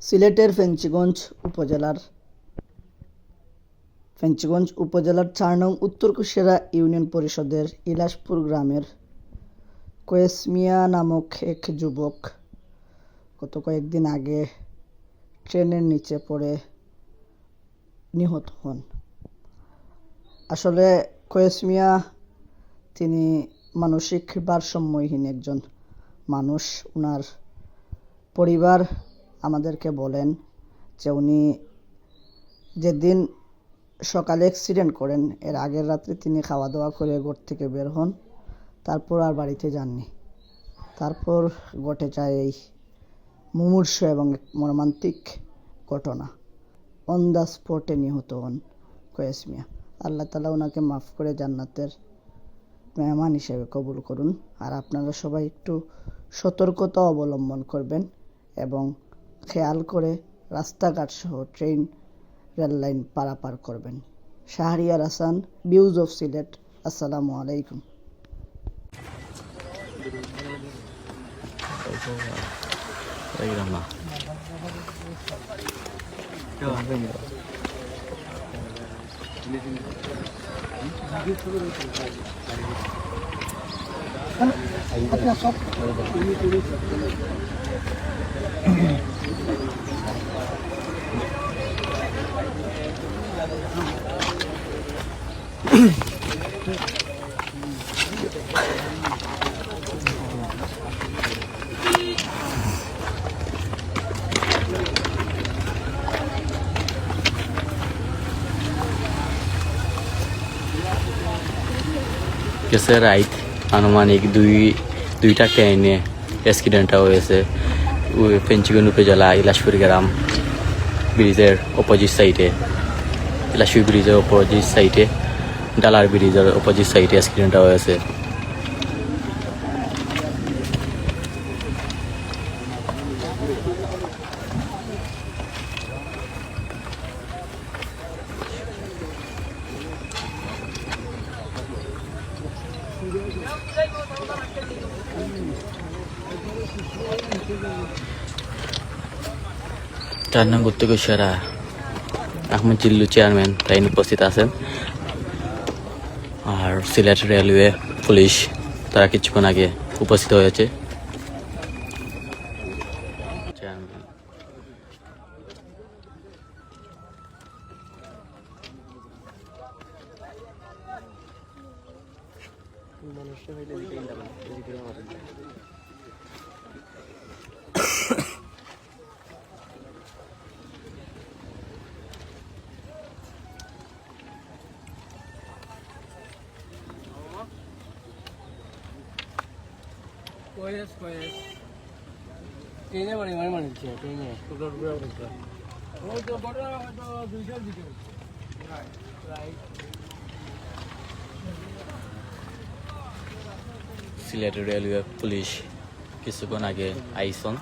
সিলেটের ফেঞ্চিগঞ্জ উপজেলার ফেঞ্চিগঞ্জ উপজেলার চার নং উত্তর কুশিয়ারা ইউনিয়ন পরিষদের ইলাসপুর গ্রামের কয়েস মিয়া নামক এক যুবক গত কয়েকদিন আগে ট্রেনের নিচে পড়ে নিহত হন। আসলে কয়েস মিয়া তিনি মানসিক ভারসাম্যহীন একজন মানুষ। ওনার পরিবার আমাদেরকে বলেন যে উনি যেদিন সকালে অ্যাক্সিডেন্ট করেন, এর আগের রাত্রে তিনি খাওয়া দাওয়া করে ঘর থেকে বের হন, তারপর আর বাড়িতে যাননি। তারপর ঘটে যায় এই মুমূর্ষ এবং মর্মান্তিক ঘটনা। অন দ্য স্পটে নিহত হন কয়েস মিয়া। আল্লাহ তালা ওনাকে মাফ করে জান্নাতের মেহমান হিসেবে কবুল করুন। আর আপনারা সবাই একটু সতর্কতা অবলম্বন করবেন এবং খেয়াল করে রাস্তাঘাট সহ ট্রেন রেললাইন পারাপার করবেন। শাহরিয়ার হাসান বিউজ অফ সিলেট আসসালামু আলাইকুম। Just a right, Anumanik, do you? দুইটা ট্রেনে অ্যাক্সিডেন্টটা হয়েছে। পেঞ্চিগন উপজেলা ইলাশপুর গ্রাম ব্রিজের অপোজিট সাইডে ইলাশপুর ব্রিজের অপোজিট সাইডে ডালার ব্রিজের অপোজিট সাইডে অ্যাক্সিডেন্টটা হয়েছে। চার নং উত্তর কুশিয়ারা আহমেদ জিল্লু চেয়ারম্যান তাই উপস্থিত আছেন। আর সিলেট রেলওয়ে পুলিশ, তারা কিছুক্ষণ আগে উপস্থিত হয়েছে। কয়েস কয়েস। ট্রেনে মানে মানে মানে দিচ্ছে ট্রেনে। টুকরা টুকরা টুকরা ওই তো বড় হয়তো দুইশোর দিকে। রাইট সিলেট রেলওয়ে পুলিশ কিছুক্ষণ আগে আইসন।